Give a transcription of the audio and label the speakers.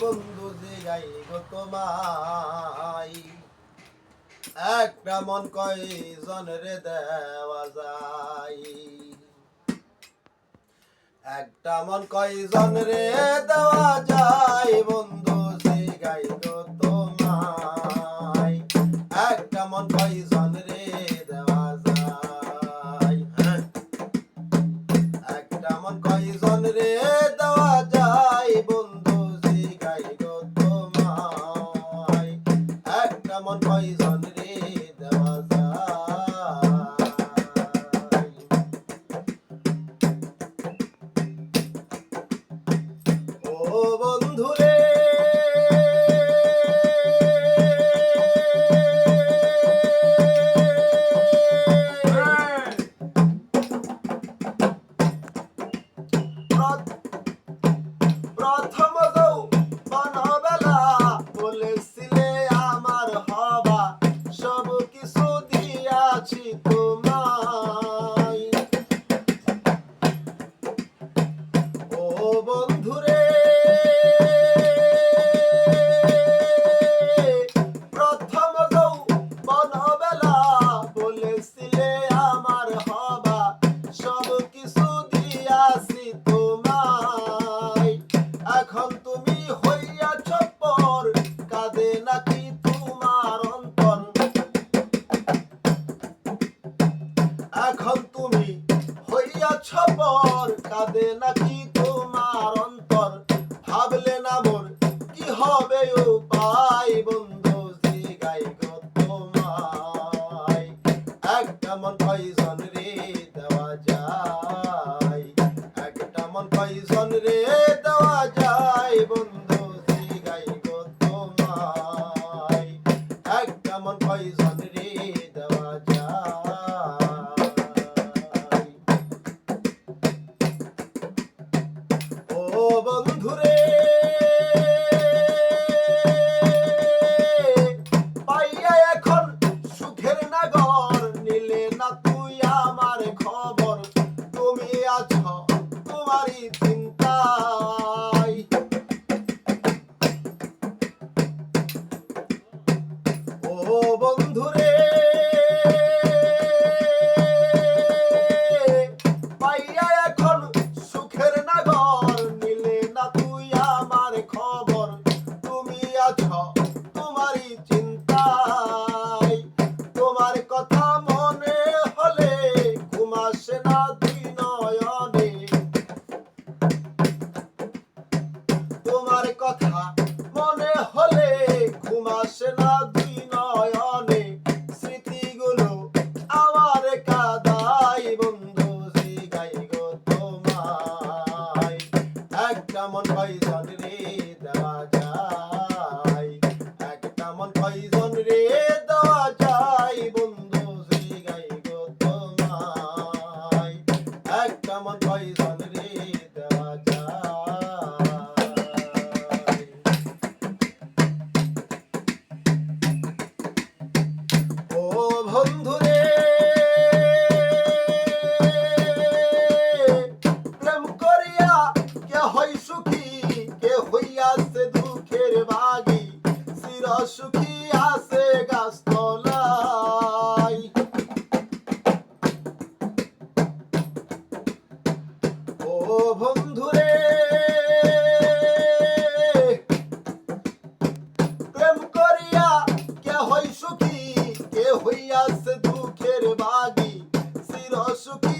Speaker 1: বন্ধু যে গাই গো একটা মন কয়জন রে দেওয়া যায়। একটা মন কয়জন রে দেওয়া যায় বন্ধু 컷 কাঁদে নাকি তোমার অন্তর? ভাবলে I'll show Hustle.